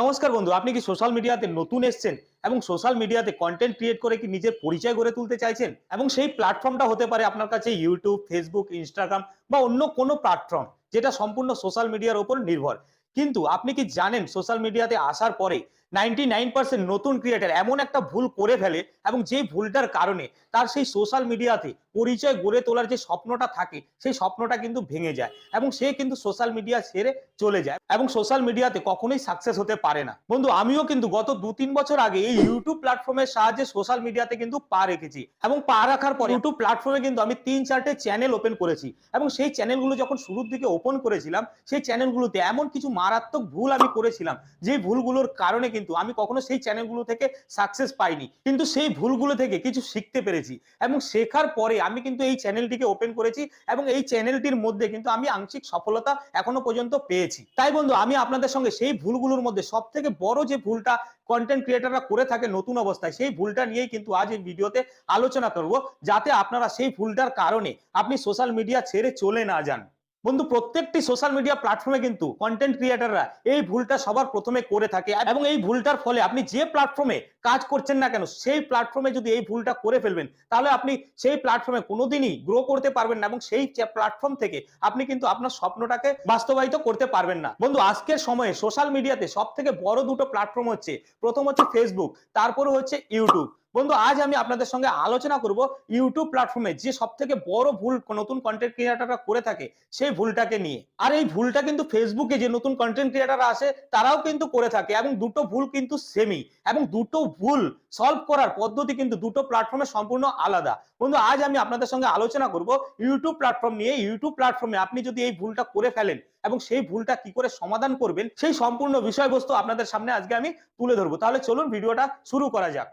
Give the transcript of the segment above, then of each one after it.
নমস্কার বন্ধু, আপনি কি সোশ্যাল মিডিয়াতে নতুন এসছেন এবং সোশ্যাল মিডিয়াতে কন্টেন্ট ক্রিয়েট করে কি নিজের পরিচয় গড়ে তুলতে চাইছেন? এবং সেই প্ল্যাটফর্মটা হতে পারে আপনার কাছে ইউটিউব ফেসবুক ইনস্টাগ্রাম বা অন্য কোনো প্ল্যাটফর্ম যেটা সম্পূর্ণ সোশ্যাল মিডিয়ার ওপর নির্ভর। কিন্তু আপনি কি জানেন সোশ্যাল মিডিয়াতে আসার পরে নাইনটি নাইন পার্সেন্ট নতুন ক্রিয়েটার এমন একটা ভুল করে ফেলে এবং যে ভুলটার কারণে তার সেই সোশ্যাল মিডিয়াতে পরিচয় গড়ে তোলার যে স্বপ্নটা থাকে, সেই স্বপ্নটা কিন্তু ভেঙে যায় এবং সে কিন্তু সোশ্যাল মিডিয়া ছেড়ে চলে যায় এবং সোশ্যাল মিডিয়াতে কখনোই সাকসেস হতে পারে না। বন্ধু, আমিও কিন্তু গত দু তিন বছর আগে এই ইউটিউব প্ল্যাটফর্মের সাহায্যে সোশ্যাল মিডিয়াতে কিন্তু পা রেখেছি এবং পা রাখার পর ইউটিউব প্ল্যাটফর্মে কিন্তু আমি তিন চারটে চ্যানেল ওপেন করেছি এবং সেই চ্যানেলগুলো যখন শুরুর দিকে ওপেন করেছিলাম, সেই চ্যানেলগুলোতে এমন কিছু মারাত্মক ভুল আমি করেছিলাম যে ভুলগুলোর কারণে কিন্তু আমি কখনো সেই চ্যানেলগুলো থেকে সাকসেস পাইনি। কিন্তু সেই ভুলগুলো থেকে কিছু শিখতে পেরেছি এবং শেখার পরে আমি কিন্তু এই চ্যানেলটিকে ওপেন করেছি এবং এই চ্যানেলটির মধ্যে কিন্তু আমি আংশিক সফলতা এখনও পর্যন্ত পেয়েছি। তাই বন্ধু, আমি আপনাদের সঙ্গে সেই ভুলগুলোর মধ্যে সব থেকে বড় যে ভুলটা কন্টেন্ট ক্রিয়েটাররা করে থাকে নতুন অবস্থায়, সেই ভুলটা নিয়েই কিন্তু আজ এই ভিডিওতে আলোচনা করব। যাতে আপনারা সেই ভুলটার কারণে আপনি সোশ্যাল মিডিয়া ছেড়ে চলে না যান। বন্ধু, প্রত্যেকটি সোশ্যাল মিডিয়া প্ল্যাটফর্মে কিন্তু কন্টেন্ট ক্রিয়েটাররা এই ভুলটা সবার প্রথমে করে থাকে এবং এই ভুলটার ফলে আপনি যে প্ল্যাটফর্মে কাজ করছেন না কেন, সেই প্ল্যাটফর্মে যদি এই ভুলটা করে ফেলবেন, তাহলে আপনি সেই প্ল্যাটফর্মে কোনোদিনই গ্রো করতে পারবেন না এবং সেই প্ল্যাটফর্ম থেকে আপনি কিন্তু আপনার স্বপ্নটাকে বাস্তবায়িত করতে পারবেন না। বন্ধু, আজকের সময়ে সোশ্যাল মিডিয়াতে সব থেকে বড় দুটো প্ল্যাটফর্ম হচ্ছে, প্রথম হচ্ছে ফেসবুক তারপরে হচ্ছে ইউটিউব বন্ধু, আজ আমি আপনাদের সঙ্গে আলোচনা করব ইউটিউব প্ল্যাটফর্মে যে সব থেকে বড় ভুল নতুন কন্টেন্ট ক্রিয়েটাররা করে থাকে, সেই ভুলটাকে নিয়ে। আর এই ভুলটা কিন্তু ফেসবুকে যে নতুন কন্টেন্ট ক্রিয়েটাররা আসে, তারাও কিন্তু করে থাকে এবং দুটো ভুল কিন্তু সেমই এবং দুটো ভুল সলভ করার পদ্ধতি কিন্তু দুটো প্ল্যাটফর্মে সম্পূর্ণ আলাদা। বন্ধু, আজ আমি আপনাদের সঙ্গে আলোচনা করব ইউটিউব প্ল্যাটফর্ম নিয়ে। ইউটিউব প্ল্যাটফর্মে আপনি যদি এই ভুলটা করে ফেলেন এবং সেই ভুলটা কি করে সমাধান করবেন, সেই সম্পূর্ণ বিষয়বস্তু আপনাদের সামনে আজকে আমি তুলে ধরবো। তাহলে চলুন ভিডিওটা শুরু করা যাক।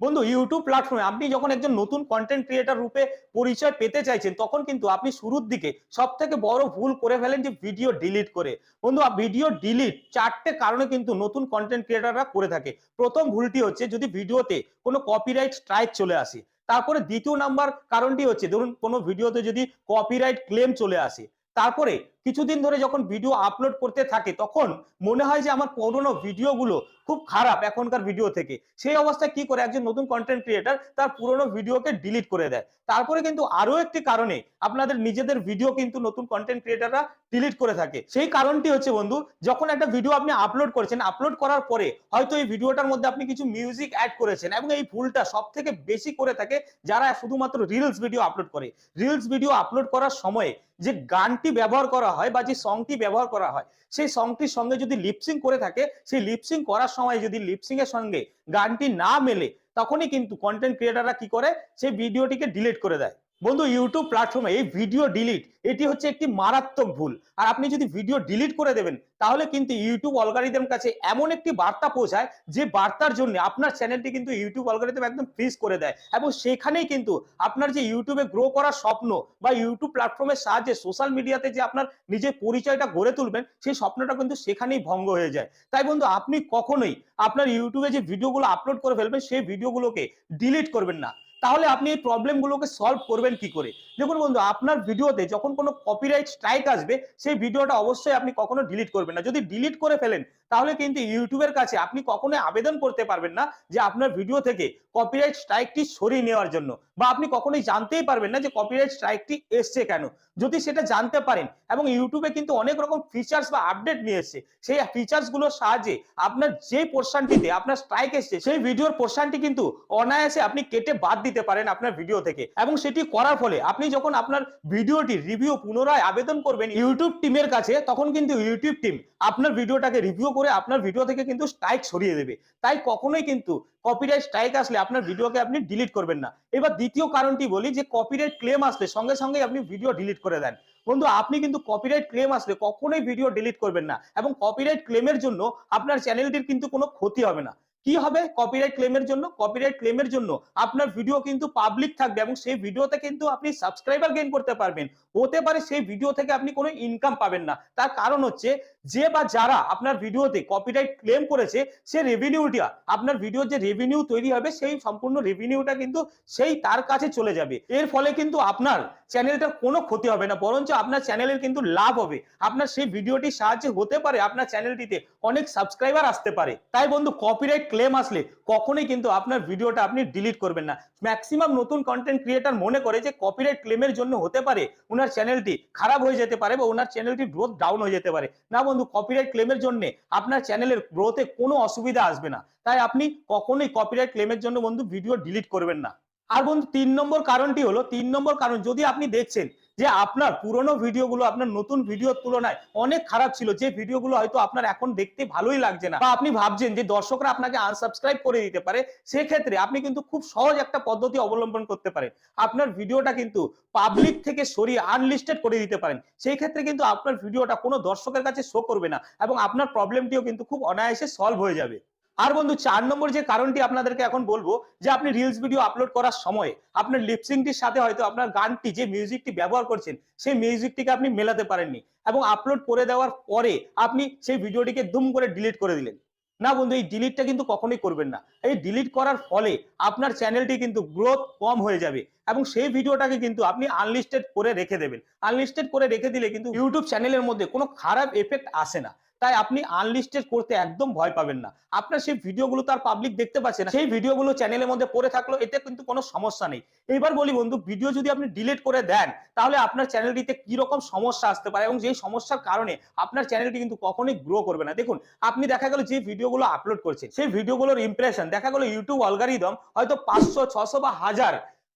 বন্ধু ইউটিউব প্ল্যাটফর্মে আপনি যখন একজন নতুন কন্টেন্ট ক্রিয়েটার রূপে পরিচয় পেতে চাইছেন, তখন কিন্তু আপনি শুরুর দিকে সব থেকে বড় ভুল করে ফেলেন যে ভিডিও ডিলিট করে। বন্ধু ভিডিও ডিলিট চারটে কারণে কিন্তু নতুন কন্টেন্ট ক্রিয়েটাররা করে থাকে। প্রথম ভুলটি হচ্ছে যদি ভিডিওতে কোনো কপিরাইট স্ট্রাইক চলে আসে, তারপরে দ্বিতীয় নাম্বার কারণটি হচ্ছে, ধরুন কোনো ভিডিওতে যদি কপিরাইট ক্লেম চলে আসে, তারপরে কিছুদিন ধরে যখন ভিডিও আপলোড করতে থাকে, তখন মনে হয় যে আমার পুরোনো ভিডিওগুলো খুব খারাপ এখনকার ভিডিও থেকে। সেই অবস্থায় কি করে একজন নতুন কন্টেন্ট ক্রিয়েটার তার পুরোনো ভিডিওকে ডিলিট করে দেয়? তারপরে কিন্তু আরও একটি কারণে আপনাদের নিজেদের ভিডিও কিন্তু নতুন কন্টেন্ট ক্রিয়েটাররা ডিলিট করে থাকে। সেই কারণটি হচ্ছে বন্ধু, যখন একটা ভিডিও আপনি আপলোড করেছেন আপলোড করার পরে হয়তো এই ভিডিওটার মধ্যে আপনি কিছু মিউজিক অ্যাড করেছেন এবং এই ভুলটা সব থেকে বেশি করে থাকে যারা শুধুমাত্র রিলস ভিডিও আপলোড করে। রিলস ভিডিও আপলোড করার সময় যে গানটি ব্যবহার করা হয় বা যে সংটি ব্যবহার করা হয়, সেই সংটির সঙ্গে যদি লিপসিং করে থাকে, সেই লিপসিং করার সময় যদি লিপসিং এর সঙ্গে গানটি না মেলে, তখনই কিন্তু কন্টেন্ট ক্রিয়েটাররা কি করে? সেই ভিডিওটিকে ডিলিট করে দেয়। বন্ধু ইউটিউব প্ল্যাটফর্মে এই ভিডিও ডিলিট এটি হচ্ছে একটি মারাত্মক ভুল। আর আপনি যদি ভিডিও ডিলিট করে দেবেন, তাহলে কিন্তু ইউটিউব অলগারিদম কাছে এমন একটি বার্তা পৌঁছায় যে বার্তার জন্য আপনার চ্যানেলটি কিন্তু ইউটিউব অলগারিদম একদম ফ্রিজ করে দেয়। এবং সেখানেই কিন্তু আপনার যে ইউটিউবে গ্রো করার স্বপ্ন বা ইউটিউব প্ল্যাটফর্মের সাহায্যে সোশ্যাল মিডিয়াতে যে আপনার নিজের পরিচয়টা গড়ে তুলবেন, সেই স্বপ্নটা কিন্তু সেখানেই ভঙ্গ হয়ে যায়। তাই বন্ধু, আপনি কখনোই আপনার ইউটিউবে যে ভিডিওগুলো আপলোড করে ফেলবেন, সেই ভিডিওগুলোকে ডিলিট করবেন না। তাহলে আপনি এই প্রবলেমগুলোকে সলভ করবেন কি করে? দেখুন বন্ধু, আপনার ভিডিওতে যখন কোনো কপিরাইট স্ট্রাইক আসবে, সেই ভিডিওটা অবশ্যই আপনি কখনো ডিলিট করবেন না। যদি ডিলিট করে ফেলেন, তাহলে কিন্তু ইউটিউবের কাছে আপনি কখনোই আবেদন করতে পারবেন না যে আপনার ভিডিও থেকে কপিরাইট স্ট্রাইকটি সরিয়ে নেওয়ার জন্য। বা আপনি কখনোই জানতেই পারবেন না যে কপিরাইট স্ট্রাইকটি এসছে কেন। যদি সেটা জানতে পারেন, এবং ইউটিউবে কিন্তু অনেক রকম ফিচার্স বা আপডেট নিয়ে এসছে, সেই ফিচার্সগুলোর সাহায্যে আপনার যে পোর্শনটিতে আপনার স্ট্রাইক এসছে, সেই ভিডিওর পোর্শনটি কিন্তু অনায়াসে আপনি কেটে বাদ দিতে পারেন আপনার ভিডিও থেকে। এবং সেটি করার ফলে আপনি যখন আপনার ভিডিওটি রিভিউ পুনরায় আবেদন করবেন ইউটিউব টিমের কাছে, তখন কিন্তু ইউটিউব টিম আপনার ভিডিওটাকে রিভিউ করে আপনার ভিডিও থেকে কিন্তু স্ট্রাইক সরিয়ে দেবে। তাই কখনোই কিন্তু কপিরাইট স্ট্রাইক আসলে আপনার ভিডিওকে আপনি ডিলিট করবেন না। এবার দ্বিতীয় কারণটি বলি যে কপিরাইট ক্লেম আসলে সঙ্গে সঙ্গে আপনি ভিডিও ডিলিট করে দেন। বন্ধু, আপনি কিন্তু কপিরাইট ক্লেম আসলে কখনোই ভিডিও ডিলিট করবেন না। এবং কপিরাইট ক্লেমের জন্য আপনার চ্যানেলটির কিন্তু কোনো ক্ষতি হবে না। কি হবে? কপিরাইট ক্লেমের জন্য? কপিরাইট ক্লেমের জন্য আপনার ভিডিও কিন্তু পাবলিক থাকবে এবং সেই ভিডিওতে কিন্তু আপনি সাবস্ক্রাইবার গেইন করতে পারবেন। হতে পারে সেই ভিডিও থেকে আপনি কোনো ইনকাম পাবেন না। তার কারণ হচ্ছে, যে বা যারা আপনার ভিডিওতে কপিরাইট ক্লেম করেছে, সে রেভিনিউটা আপনার ভিডিও যে রেভিনিউ তৈরি হবে, সেই সম্পূর্ণ রেভিনিউটা কিন্তু সেই তার কাছে চলে যাবে। এর ফলে কিন্তু আপনার চ্যানেলটার কোনো ক্ষতি হবে না, বরঞ্চ আপনার চ্যানেলের কিন্তু লাভ হবে। আপনার সেই ভিডিওটির সাহায্যে হতে পারে, আপনার চ্যানেলটিতে অনেক সাবস্ক্রাইবার আসতে পারে। তাই বন্ধু কপিরাইট ক্লেম আসলে কখনোই কিন্তু আপনার ভিডিওটা আপনি ডিলিট করবেন না। ম্যাক্সিমাম নতুন কন্টেন্ট ক্রিয়েটার মনে করে যে কপিরাইট ক্লেমের জন্য হতে পারে ওনার চ্যানেলটি খারাপ হয়ে যেতে পারে বা ওনার চ্যানেলটি গ্রোথ ডাউন হয়ে যেতে পারে। না বন্ধু কপিরাইট ক্লেমের জন্য আপনার চ্যানেলের গ্রোথে কোনো অসুবিধা আসবে না। তাই আপনি কখনোই কপিরাইট ক্লেমের জন্য বন্ধু ভিডিও ডিলিট করবেন না। আর বন্ধু, তিন নম্বর কারণটি হলো, তিন নম্বর কারণ, যদি আপনি দেখছেন যে আপনার পুরনো ভিডিওগুলো, আপনার নতুন ভিডিওর তুলনায় অনেক খারাপ ছিল। যে ভিডিওগুলো হয়তো আপনার এখন দেখতে ভালোই লাগছে না। বা আপনি ভাবছেন যে দর্শকরা আপনাকে আনসাবস্ক্রাইব করে দিতে পারে, সেক্ষেত্রে আপনি কিন্তু খুব সহজ একটা পদ্ধতি অবলম্বন করতে পারেন। আপনার ভিডিওটা কিন্তু পাবলিক থেকে সরিয়ে আনলিস্টেড করে দিতে পারেন। সেই ক্ষেত্রে কিন্তু আপনার ভিডিওটা কোনো দর্শকের কাছে শো করবে না এবং আপনার প্রবলেমটিও কিন্তু খুব অনায়াসে সলভ হয়ে যাবে। আর বন্ধু, চার নম্বর যে কারণটি আপনাদেরকে এখন বলব, যে আপনি রিলস ভিডিও আপলোড করার সময় আপনার লিপসিংটির সাথে হয়তো আপনার গানটি, যে মিউজিকটি ব্যবহার করছেন, সেই মিউজিকটিকে আপনি মেলাতে পারেননি এবং আপলোড করে দেওয়ার পরে আপনি সেই ভিডিওটিকে দুম করে ডিলিট করে দিলেন। না বন্ধু, এই ডিলিটটা কিন্তু কখনোই করবেন না। এই ডিলিট করার ফলে আপনার চ্যানেলটি কিন্তু গ্রোথ কম হয়ে যাবে। এবং সেই ভিডিওটাকে কিন্তু আপনি আনলিস্টেড করে রেখে দেবেন। আনলিস্টেড করে রেখে দিলে কিন্তু ইউটিউব চ্যানেলের মধ্যে কোনো খারাপ এফেক্ট আসে না। তাই আপনি আনলিস্টেড করতে একদম ভয় পাবেন না। আপনার সেই ভিডিওগুলো তার পাবলিক দেখতে পাচ্ছে না। সেই ভিডিওগুলো চ্যানেলের মধ্যে পড়ে থাকল, এতে কিন্তু কোনো সমস্যা নেই। এবার বলি বন্ধু ভিডিও যদি আপনি ডিলিট করে দেন, তাহলে আপনার চ্যানেলটিতে কি রকম সমস্যা আসতে পারে? এবং যেই সমস্যার কারণে আপনার চ্যানেলটি কিন্তু কখনোই গ্রো করবে না। দেখুন, আপনি দেখা গেল যে ভিডিওগুলো আপলোড করছেন, সেই ভিডিওগুলোর ইমপ্রেশন দেখা গেল ইউটিউব অলগারিদম হয়তো পাঁচশো, ছশো বা হাজার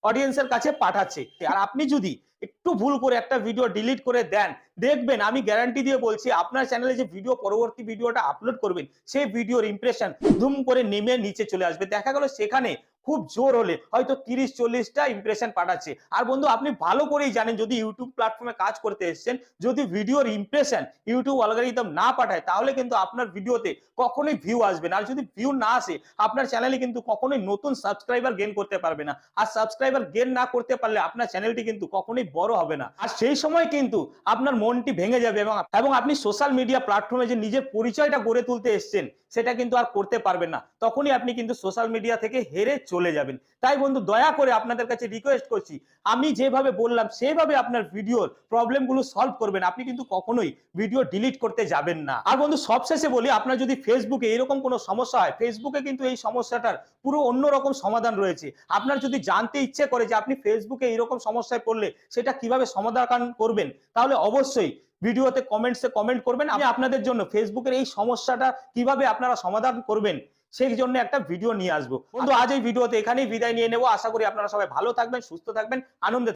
অডিয়েন্সের কাছে পাঠাচ্ছে। আর আপনি যদি একটু ভুল করে একটা ভিডিও ডিলিট করে দেন, দেখবেন, আমি গ্যারান্টি দিয়ে বলছি, আপনার চ্যানেলে যে ভিডিও পরবর্তী ভিডিওটা আপলোড করবেন, সেই ভিডিওর ইমপ্রেশন ধুম করে নেমে নিচে চলে আসবে। দেখা গেল সেখানে খুব জোর হলে হয়তো তিরিশ, চল্লিশটা ইমপ্রেশন পাঠাচ্ছে। আর বন্ধু, আপনি ভালো করেই জানেন, যদি ইউটিউব প্ল্যাটফর্মে কাজ করতে এসেছেন, যদি ভিডিওর ইমপ্রেশন ইউটিউব অলগারিদম না পাঠায়, তাহলে কিন্তু আপনার ভিডিওতে কখনোই ভিউ আসবে না। আর যদি ভিউ না আসে, আপনার চ্যানেলে কিন্তু কখনোই নতুন সাবস্ক্রাইবার গেন করতে পারবে না। আর সাবস্ক্রাইবার গেন না করতে পারলে আপনার চ্যানেলটি কিন্তু কখনোই বড় হবে না। আর সেই সময় কিন্তু আপনার মনটি ভেঙে যাবে এবং এবং আপনি সোশ্যাল মিডিয়া প্ল্যাটফর্মে যে নিজের পরিচয়টা গড়ে তুলতে এসেছেন, সেটা কিন্তু আর করতে পারবেন না। তখনই আপনি কিন্তু সোশ্যাল মিডিয়া থেকে হেরে চলে যাবেন। তাই বন্ধু, দয়া করে আপনাদের কাছে রিকোয়েস্ট করছি, আমি যেভাবে বললাম, সেভাবে আপনার ভিডিওর প্রবলেমগুলো সলভ করবেন। আপনি কিন্তু কখনোই ভিডিও ডিলিট করতে যাবেন না। আর বন্ধু, সবশেষে বলি, আপনার যদি ফেসবুকে এরকম কোনো সমস্যা হয় ফেসবুকে কিন্তু এই সমস্যাটার পুরো অন্যরকম সমাধান রয়েছে। আপনার যদি জানতে ইচ্ছে করে যে আপনি ফেসবুকে এরকম সমস্যায় পড়লে সেটা কীভাবে সমাধান করবেন, তাহলে অবশ্যই ভিডিওতে কমেন্টসে কমেন্ট করবেন। আমি আপনাদের জন্য ফেসবুকের এই সমস্যাটা কীভাবে আপনারা সমাধান করবেন সেই জন্য একটা ভিডিও নিয়ে আসব। কিন্তু আজ এই ভিডিওতে এখানেই বিদায় নিয়ে নেব। আশা করি আপনারা সবাই ভালো থাকবেন সুস্থ থাকবেন আনন্দে